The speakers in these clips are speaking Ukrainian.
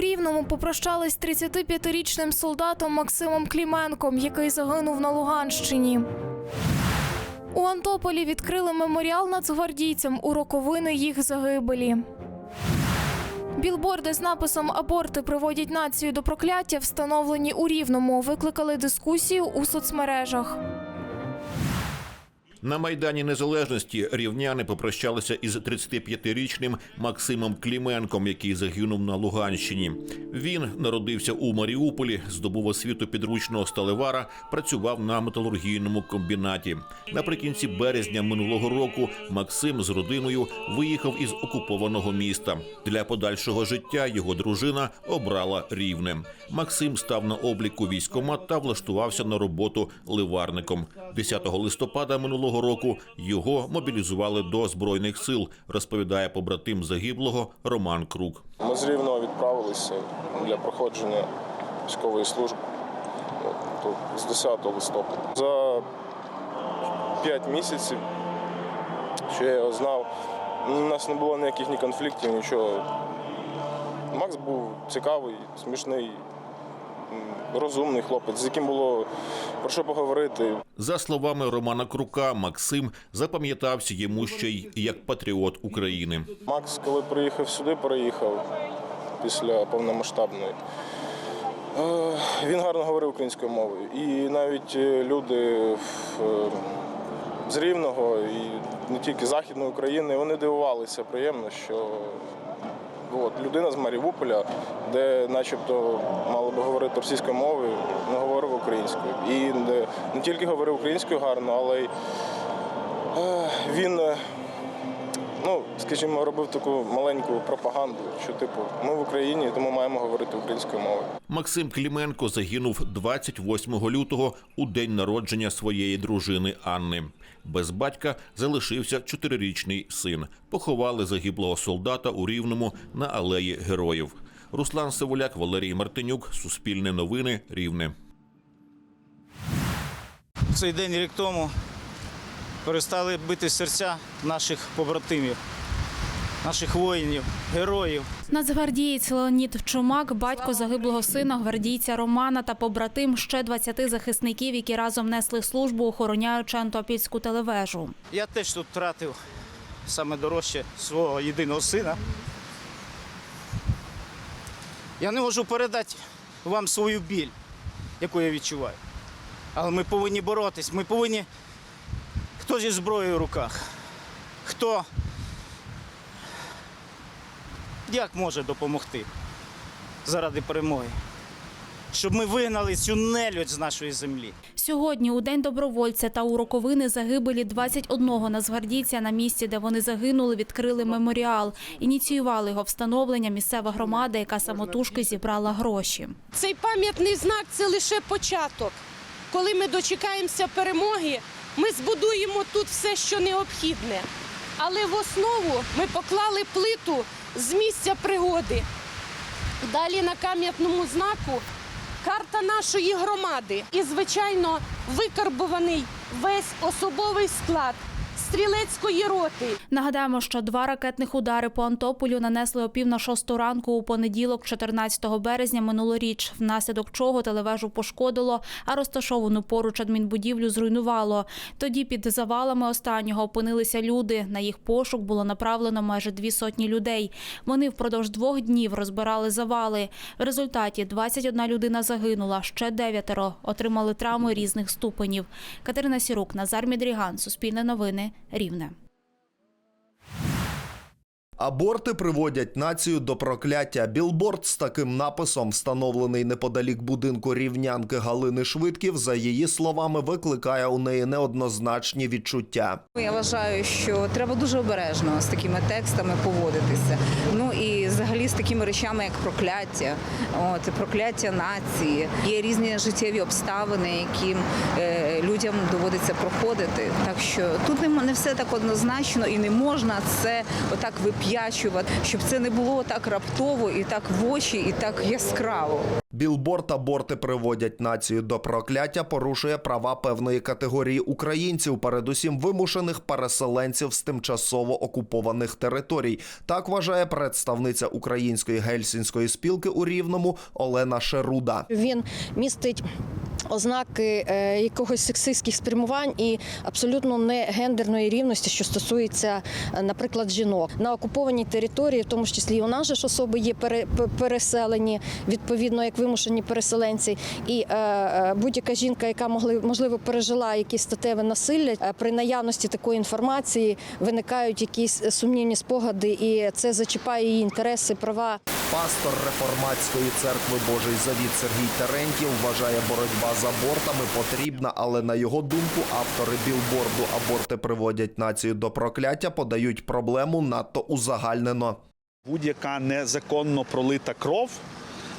Рівному попрощались з 35-річним солдатом Максимом Кліменком, який загинув на Луганщині. У Антополі відкрили меморіал нацгвардійцям у роковини їх загибелі. Білборди з написом Аборти приводять націю до прокляття, встановлені у Рівному, викликали дискусію у соцмережах. На майдані незалежності рівняни попрощалися із 35-річним Максимом Кліменком, який загинув на Луганщині. Він народився у Маріуполі, здобув освіту підручного сталевара, працював на металургійному комбінаті. Наприкінці березня минулого року Максим з родиною виїхав із окупованого міста. Для подальшого життя його дружина обрала рівне. Максим став на обліку військомат та влаштувався на роботу ливарником. 10 листопада минулого року його мобілізували до збройних сил, розповідає побратим загиблого Роман Крук. Ми з Рівного відправилися для проходження військової служби з 10 листопада. За 5 місяців, що я його знав, у нас не було ніяких ні конфліктів, нічого. Макс був цікавий, смішний, розумний хлопець, з яким було про що поговорити. За словами Романа Крука, Максим запам'ятався йому ще й як патріот України. Макс, коли приїхав сюди, переїхав після повномасштабної. е, Він гарно говорив українською мовою. І навіть е, люди е, з Рівного і не тільки Західної України, вони дивувалися приємно, що от, людина з Маріуполя, де начебто мало би говорити російською мовою, не говорив українською. І не, не тільки говорив українською гарно, але й е, він. Скажімо, робив таку маленьку пропаганду, що типу ми в Україні, тому маємо говорити українською мовою. Максим Кліменко загинув 28 лютого у день народження своєї дружини Анни. Без батька залишився чотирирічний син. Поховали загиблого солдата у Рівному на алеї героїв. Руслан Севуляк, Валерій Мартинюк, Суспільне новини, Рівне. Цей день рік тому перестали бити серця наших побратимів, наших воїнів, героїв. Нацгвардієць Леонід Чумак, батько загиблого сина, гвардійця Романа та побратим ще 20 захисників, які разом несли службу, охороняючи Антопільську телевежу. Я теж тут втратив саме дорожче свого єдиного сина. Я не можу передати вам свою біль, яку я відчуваю. Але ми повинні боротись, ми повинні. Хто зі зброєю в руках? Хто як може допомогти заради перемоги? Щоб ми вигнали цю нелюдь з нашої землі. Сьогодні, у день добровольця та у роковини загибелі 21 нацгвардійця на місці, де вони загинули, відкрили меморіал. Ініціювали його встановлення місцева громада, яка самотужки зібрала гроші. Цей пам'ятний знак це лише початок. Коли ми дочекаємося перемоги, ми збудуємо тут все, що необхідне. Але в основу ми поклали плиту з місця пригоди. Далі на кам'ятному знаку карта нашої громади. І, звичайно, викарбований весь особовий склад стрілецької роти. Нагадаємо, що два ракетних удари по Антополю нанесли о пів на шосту ранку у понеділок, 14 березня минулоріч, внаслідок чого телевежу пошкодило, а розташовану поруч адмінбудівлю зруйнувало. Тоді під завалами останнього опинилися люди. На їх пошук було направлено майже дві сотні людей. Вони впродовж двох днів розбирали завали. В результаті 21 людина загинула, ще дев'ятеро отримали травми різних ступенів. Катерина Сірук, Назар Мідріган, Суспільне новини, Рівне. Аборти приводять націю до прокляття. Білборд з таким написом, встановлений неподалік будинку рівнянки Галини Швидків, за її словами, викликає у неї неоднозначні відчуття. Я вважаю, що треба дуже обережно з такими текстами поводитися. Ну і взагалі з такими речами, як прокляття, от прокляття нації. Є різні життєві обставини, які е, людям доводиться проходити. Так що тут не, не все так однозначно і не можна це отак вип'ячувати, щоб це не було так раптово і так в очі, і так яскраво. Білборд аборти приводять націю до прокляття, порушує права певної категорії українців, передусім вимушених переселенців з тимчасово окупованих територій. Так вважає представниця української гельсінської спілки у Рівному Олена Шеруда. Він містить ознаки е, якогось сексистських спрямувань і абсолютно не гендерної рівності, що стосується, е, наприклад, жінок на окупованій території, в тому числі і у нас же ж особи є пере- переселені, відповідно як вимушені переселенці, і е, будь-яка жінка, яка могли можливо пережила якісь статеве насилля, при наявності такої інформації виникають якісь сумнівні спогади, і це зачіпає її інтереси, права. Пастор реформатської церкви Божий Завіт Сергій Терентів вважає боротьба з абортами потрібна, але на його думку, автори білборду аборти приводять націю до прокляття, подають проблему надто узагальнено. Будь-яка незаконно пролита кров.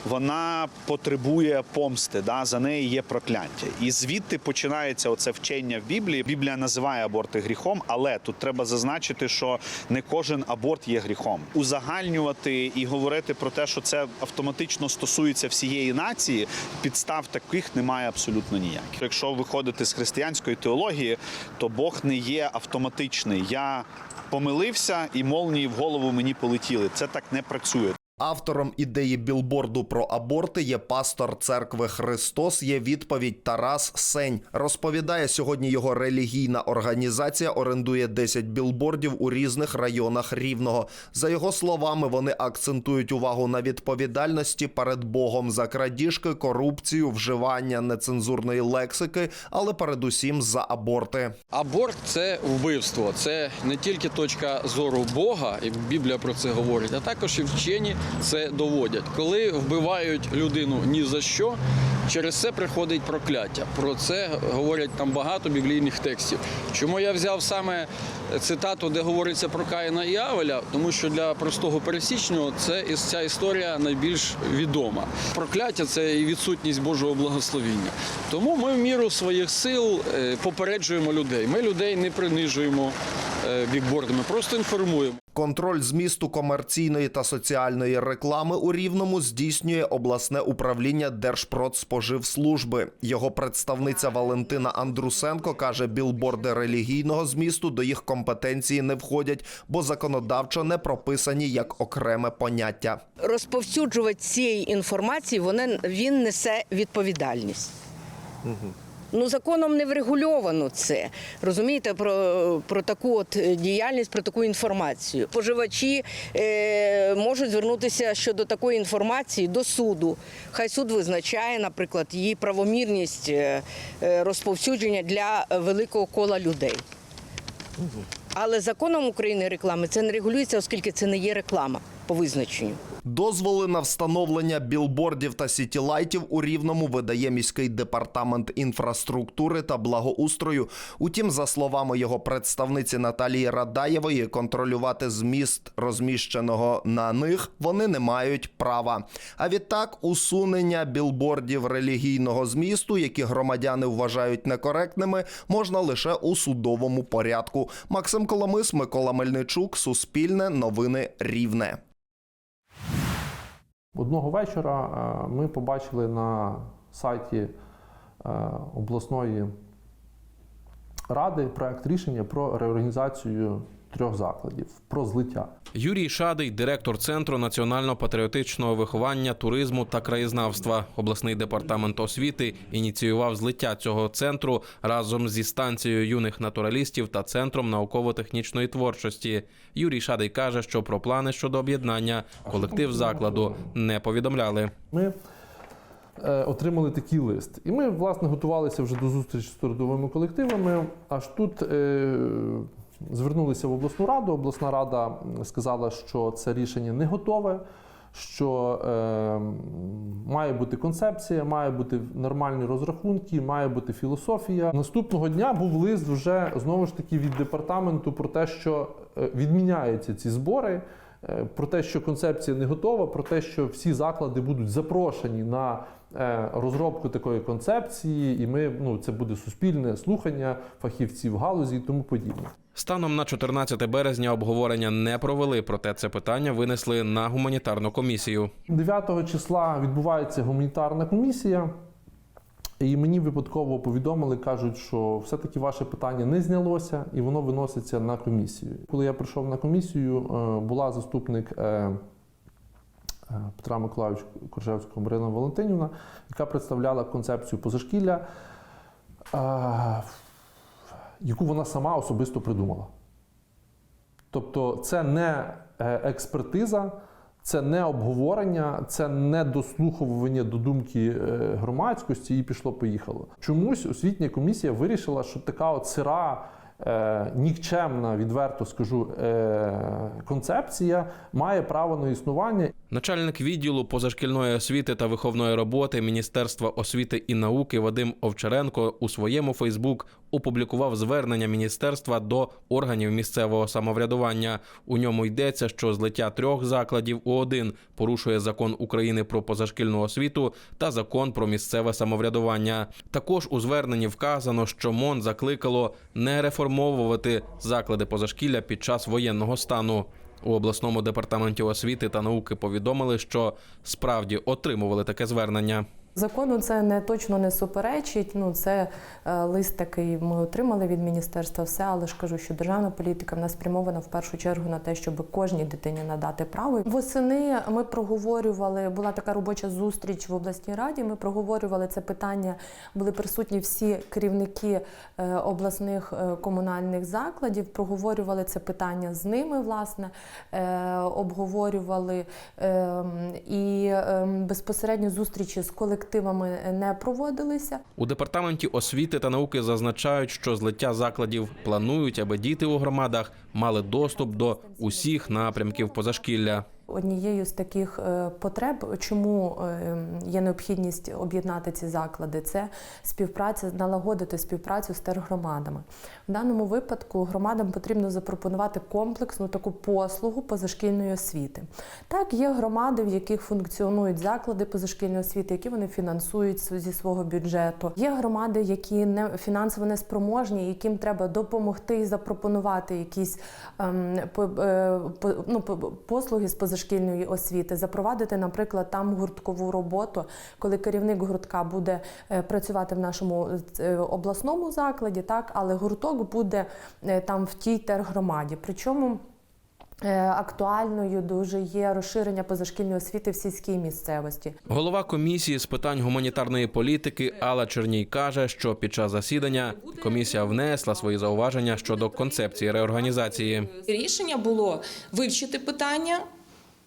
Вона потребує помсти, да? за неї є прокляття. І звідти починається оце вчення в Біблії. Біблія називає аборти гріхом, але тут треба зазначити, що не кожен аборт є гріхом. Узагальнювати і говорити про те, що це автоматично стосується всієї нації, підстав таких немає абсолютно ніяких. Якщо виходити з християнської теології, то Бог не є автоматичний. Я помилився, і молнії в голову мені полетіли. Це так не працює. Автором ідеї білборду про аборти є пастор церкви Христос. Є відповідь Тарас Сень. Розповідає, сьогодні його релігійна організація орендує 10 білбордів у різних районах рівного. За його словами, вони акцентують увагу на відповідальності перед Богом за крадіжки, корупцію, вживання нецензурної лексики, але передусім за аборти. Аборт це вбивство. Це не тільки точка зору Бога, і Біблія про це говорить, а також і вчені це доводять. Коли вбивають людину ні за що, через це приходить прокляття. Про це говорять там багато біблійних текстів. Чому я взяв саме цитату, де говориться про Каїна і Авеля, тому що для простого пересічного це ця історія найбільш відома. Прокляття це і відсутність Божого благословіння. Тому ми в міру своїх сил е, попереджуємо людей. Ми людей не принижуємо е, бікбордами, просто інформуємо. Контроль змісту комерційної та соціальної реклами у Рівному здійснює обласне управління Держпродспоживслужби. Його представниця Валентина Андрусенко каже, білборди релігійного змісту до їх компетенції не входять, бо законодавчо не прописані як окреме поняття. розповсюджувати цієї інформації вони, він несе відповідальність. Ну, законом не врегульовано це. Розумієте, про, про таку от діяльність, про таку інформацію. Споживачі е, можуть звернутися щодо такої інформації до суду. Хай суд визначає, наприклад, її правомірність е, е, розповсюдження для великого кола людей. Але законом України реклами це не регулюється, оскільки це не є реклама по визначенню. Дозволи на встановлення білбордів та сітілайтів у Рівному видає міський департамент інфраструктури та благоустрою. Утім, за словами його представниці Наталії Радаєвої, контролювати зміст розміщеного на них вони не мають права. А відтак, усунення білбордів релігійного змісту, які громадяни вважають некоректними, можна лише у судовому порядку. Максим Коломис, Микола Мельничук, Суспільне, Новини Рівне. Одного вечора е, ми побачили на сайті е, обласної ради проект рішення про реорганізацію трьох закладів, про злиття. Юрій Шадий, директор центру національно-патріотичного виховання, туризму та краєзнавства. Обласний департамент освіти ініціював злиття цього центру разом зі станцією юних натуралістів та центром науково-технічної творчості. Юрій Шадий каже, що про плани щодо об'єднання колектив закладу не повідомляли. Ми е, отримали такий лист. І ми, власне, готувалися вже до зустрічі з трудовими колективами. Аж тут е, звернулися в обласну раду. Обласна рада сказала, що це рішення не готове. Що е, має бути концепція, має бути нормальні розрахунки, має бути філософія. Наступного дня був лист вже знову ж таки від департаменту про те, що е, відміняються ці збори, е, про те, що концепція не готова, про те, що всі заклади будуть запрошені на е, розробку такої концепції, і ми ну це буде суспільне слухання фахівців галузі і тому подібне. Станом на 14 березня обговорення не провели, проте це питання винесли на гуманітарну комісію. 9 числа відбувається гуманітарна комісія, і мені випадково повідомили, кажуть, що все-таки ваше питання не знялося і воно виноситься на комісію. Коли я прийшов на комісію, е, була заступник е, е, Петра Миколаївича Коржевського Марина Валентинівна, яка представляла концепцію позашкілля, яку вона сама особисто придумала. Тобто це не е, експертиза, це не обговорення, це не дослуховування до думки е, громадськості і пішло-поїхало. Чомусь освітня комісія вирішила, що така от сира, е, нікчемна, відверто скажу, концепція має право на існування Начальник відділу позашкільної освіти та виховної роботи Міністерства освіти і науки Вадим Овчаренко у своєму Фейсбук опублікував звернення міністерства до органів місцевого самоврядування. У ньому йдеться, що злиття трьох закладів у один порушує закон України про позашкільну освіту та закон про місцеве самоврядування. Також у зверненні вказано, що МОН закликало не реформовувати заклади позашкілля під час воєнного стану. У обласному департаменті освіти та науки повідомили, що справді отримували таке звернення. Закону це не точно не суперечить. Ну це е, лист такий ми отримали від міністерства. Все, але ж кажу, що державна політика в нас спрямована в першу чергу на те, щоб кожній дитині надати право. Восени ми проговорювали. Була така робоча зустріч в обласній раді. Ми проговорювали це питання. Були присутні всі керівники е, обласних е, комунальних закладів. Проговорювали це питання з ними, власне, е, обговорювали е, і е, безпосередньо зустрічі з колективами не проводилися. У департаменті освіти та науки зазначають, що злиття закладів планують, аби діти у громадах мали доступ до усіх напрямків позашкілля. Однією з таких е, потреб, чому е, є необхідність об'єднати ці заклади, це співпраця, налагодити співпрацю з тергромадами. В даному випадку громадам потрібно запропонувати комплексну таку послугу позашкільної освіти. Так, є громади, в яких функціонують заклади позашкільної освіти, які вони фінансують зі свого бюджету. Є громади, які не фінансово неспроможні, яким треба допомогти і запропонувати якісь ем, по, е, по, ну, по- послуги з позашкільної освіти, запровадити, наприклад, там гурткову роботу, коли керівник гуртка буде е, працювати в нашому е, обласному закладі, так, але гурток буде е, там в тій тергромаді. Причому е, актуальною дуже є розширення позашкільної освіти в сільській місцевості. Голова комісії з питань гуманітарної політики Алла Черній каже, що під час засідання комісія внесла свої зауваження щодо концепції реорганізації. Рішення було вивчити питання.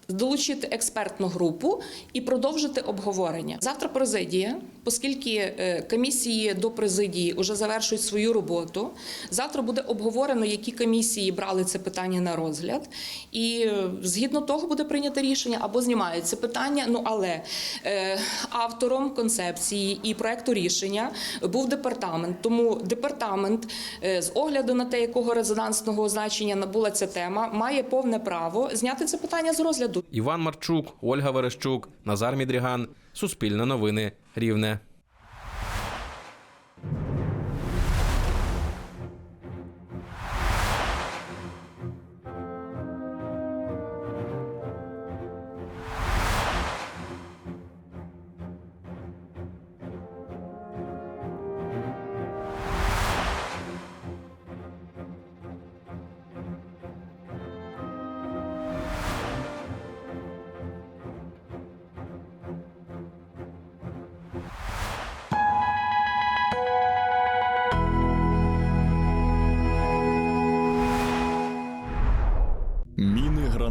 Долучити експертну групу і продовжити обговорення. Завтра президія, оскільки е, комісії до президії вже завершують свою роботу. Завтра буде обговорено, які комісії брали це питання на розгляд, і е, згідно того буде прийнято рішення або знімається питання. Ну але е, автором концепції і проекту рішення був департамент. Тому департамент, з огляду на те, якого резонансного значення набула ця тема, має повне право зняти це питання з розгляду. Іван Марчук, Ольга Верещук, Назар Мідріган. Суспільне новини. Рівне.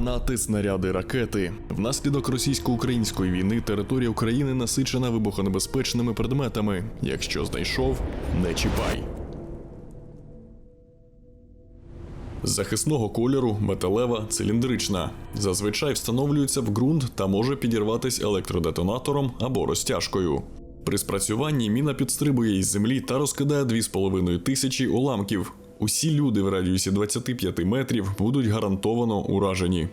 Гранати, снаряди, ракети. Внаслідок російсько-української війни територія України насичена вибухонебезпечними предметами. Якщо знайшов, не чіпай. Захисного кольору металева, циліндрична. Зазвичай встановлюється в ґрунт та може підірватись електродетонатором або розтяжкою. При спрацюванні міна підстрибує із землі та розкидає 2,5 тисячі уламків. Усі люди в радіусі 25 метрів будуть гарантовано уражені.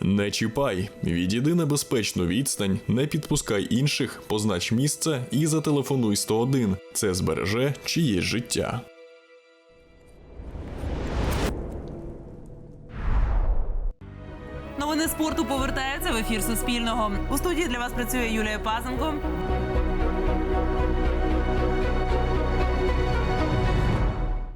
Не чіпай, відійди на безпечну відстань, не підпускай інших, познач місце і зателефонуй 101. Це збереже чиєсь життя. Новини спорту повертаються в ефір Суспільного. У студії для вас працює Юлія Пазенко.